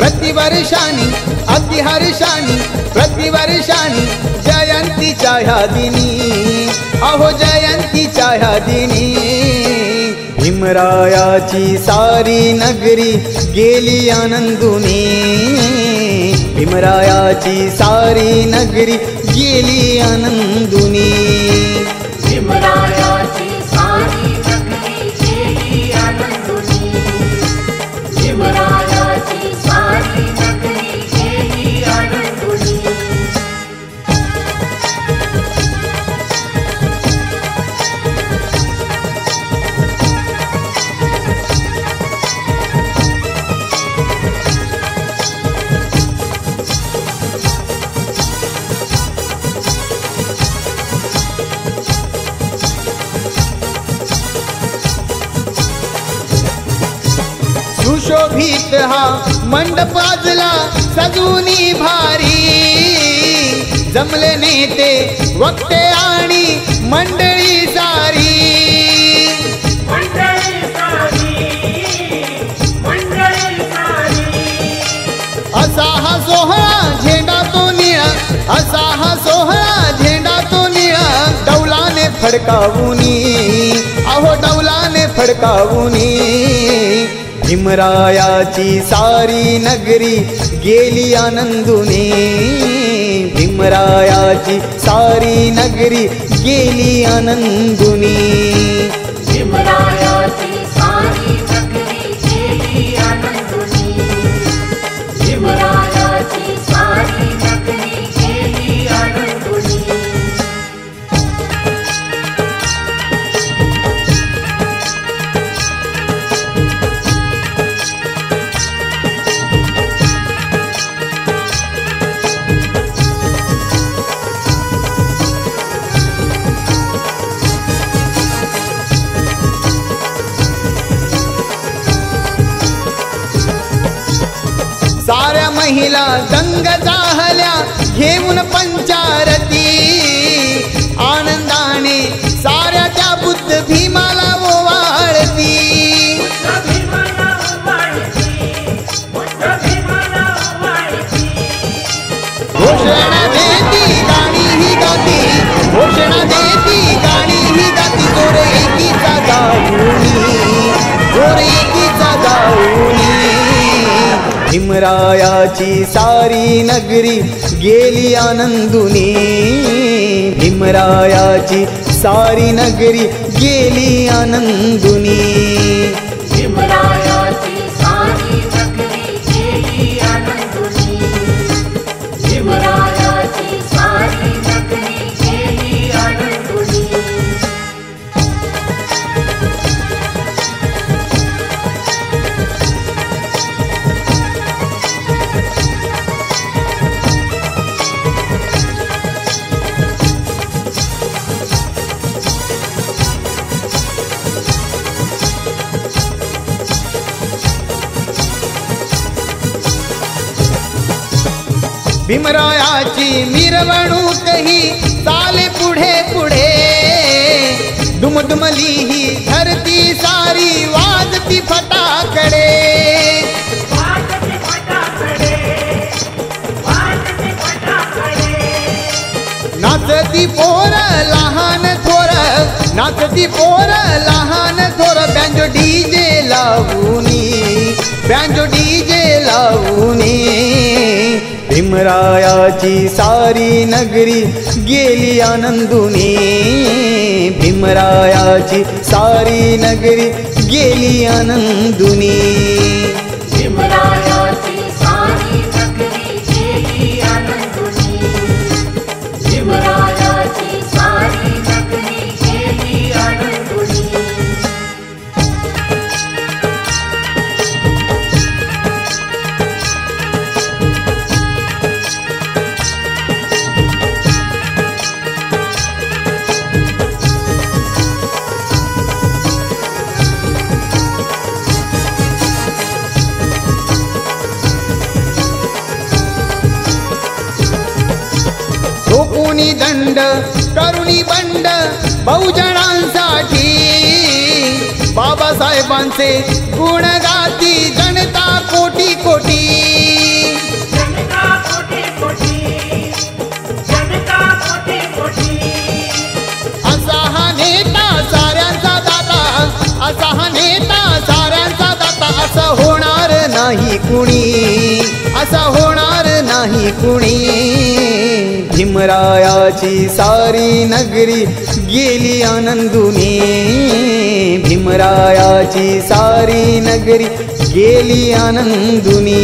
प्रतिवर्षानी अगदी हर्षानी प्रतिवर्षानी जयंतीच्या ह्या दिनी अहो जयंतीच्या ह्या दिनी भीमरायाची सारी नगरी गेली आनंदुनी. भीमरायाची सारी नगरी गेली आनंदुनी. भीमरायाची हा मंडप आजला सजूनी भारी. जमले नेते वक्ते आणि मंडळी सारी. असा हा सोहळा झेंडा तो निळा असा हा सोहळा झेंडा तो निळा. डौलाने फडकावूनी अहो डौलाने फडकावूनी. भीमरायाची सारी नगरी गेली आनंदुने. भीमरायाची सारी नगरी गेली आनंदुनी. महिला दंग जाहल्या घेऊन पंचारती. आनंदाने साऱ्या त्या बुद्ध भीमाला भीमरायाची सारी नगरी गेली आनंदुनी. भीमरायाची सारी नगरी गेली आनंदुनी. भीमराया भीमरायाची मिरवणूक ही चाले पुढे पुढे. दुमदुमली ही धरती सारी वाजती फटाकडे. नाचती पोर लहान थोर नाचती पोर लहान थोर. बँजो डीजे लावूनी बँजो डीजे लावूनी. भीमरायाची सारी नगरी गेली आनंदुनी. भीमरायाची सारी नगरी गेली आनंदुनी. भीमरायाची सारी नगरी गेली आनंदुनी. तरुणी दंड तरुणी बंड बहुजनांसाठी. बाबासाहेबांचे गुण गाती जनता कोटी कोटी. असा हा नेता साऱ्यांचा असा हा नेता साऱ्यांचा होणार नाही कुणी असा होणार नाही कुणी. भीमरायाची सारी नगरी गेली आनंदुनी. भीमरायाची सारी नगरी गेली आनंदुनी.